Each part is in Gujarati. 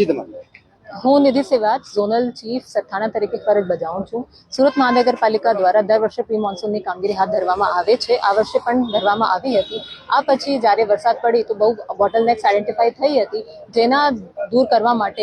જી તમારે હું નિધિ સેવાજ, ઝોનલ ચીફ સરથાણા તરીકે ફરજ બજાવું છું. સુરત મહાનગરપાલિકા દ્વારા દર વર્ષે પ્રી મોન્સૂનની કામગીરી હાથ ધરવામાં આવે છે. આ વર્ષે પણ ધરવામાં આવી હતી. આ પછી જ્યારે વરસાદ પડી તો બહુ બોટલનેક્સ આઈડેન્ટિફાઈ થઈ હતી, જેના દૂર કરવા માટે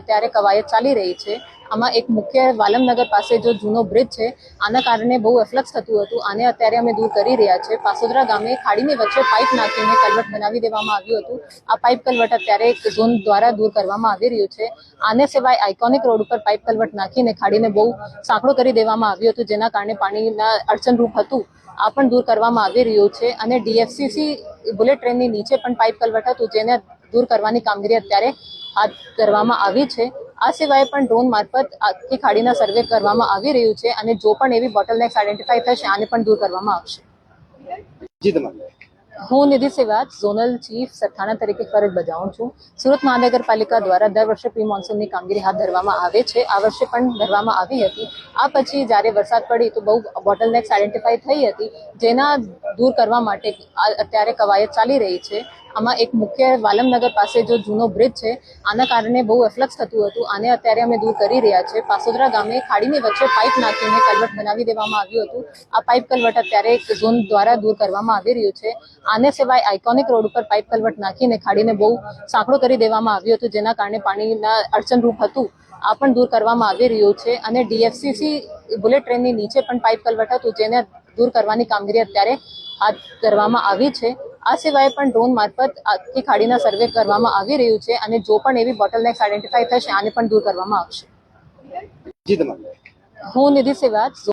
અત્યારે કવાયત ચાલી રહી છે. આમાં એક મુખ્ય વાલમનગર પાસે જો જૂનો બ્રિજ છે, આના કારણે બહુ એફ્લક્સ થતું હતું. આને અત્યારે અમે દૂર કરી રહ્યા છે. પાસોદરા ગામે ખાડીની વચ્ચે પાઇપ નાખીને કલવટ બનાવી દેવામાં આવ્યું હતું. આ પાઇપ કલવટ અત્યારે એક ઝોન દ્વારા દૂર કરવામાં આવી રહ્યું છે. આને સિવાય આઇકોનિક રોડ ઉપર પાઇપ કલવટ નાખીને ખાડીને બહુ સાંકડો કરી દેવામાં આવ્યું હતું, જેના કારણે પાણીના અડચણરૂપ હતું. આ પણ દૂર કરવામાં આવી રહ્યું છે અને ડીએફસીસી બુલેટ ટ્રેનની નીચે પણ પાઇપ કલવટ હતું, જેને દૂર કરવાની કામગીરી અત્યારે હાથ ધરવામાં આવી છે. આ સિવાય પણ ડ્રોન મારફત આખી ખાડીના સર્વે કરવામાં આવી રહ્યું છે અને જો પણ એવી બોટલનેક્સ આઈડેન્ટિફાઈ થશે, આને પણ દૂર કરવામાં આવશે. જી તમારે. હું નિધિ સેવાજ ઝોનલ ચીફ, સરથાણા તરીકે ફરજ બજાવું છું. સુરત મહાનગરપાલિકા દ્વારા દર વર્ષે પ્રી મોન્સૂનની કામગીરી હાથ ધરવામાં આવે છે. આ વર્ષે પણ ધરવામાં આવી હતી. આ પછી જ્યારે વરસાદ પડી તો બહુ બોટલનેક્સ આઈડેન્ટિફાઈ થઈ હતી, જેના દૂર કરવા માટે અત્યારે કવાયત ચાલી રહી છે. આમાં એક મુખ્ય વાલમનગર પાસે જો જૂનો બ્રિજ છે, આના કારણે બહુ એફ્લક્સ થતું હતું. આને અત્યારે અમે દૂર કરી રહ્યા છે. પાસોદરા ગામે ખાડીની વચ્ચે પાઇપ નાખીને કલવટ બનાવી દેવામાં આવ્યું હતું. આ પાઇપ કલવટ અત્યારે ઝોન દ્વારા દૂર કરવામાં આવી રહ્યું છે. આને સિવાય આઇકોનિક રોડ ઉપર પાઇપ કલવટ નાખીને ખાડીને બહુ સાંકડો કરી દેવામાં આવ્યું હતું જેના કારણે પાણીના અડચણરૂપ હતું. આ પણ દૂર કરવામાં આવી રહ્યું છે અને ડીએફસીસી બુલેટ ટ્રેનની નીચે પણ પાઇપ કલવટ હતું જેને દૂર કરવાની કામગીરી અત્યારે હાથ ધરવામાં આવી છે. આ સિવાય પણ ડ્રોન મારફત આખી ખાડીના સર્વે કરવામાં આવી રહ્યું છે અને જો પણ એવી બોટલનેક્સ આઈડેન્ટિફાઈ થશે આને પણ દૂર કરવામાં આવશે. હું નિધિ સેવાજ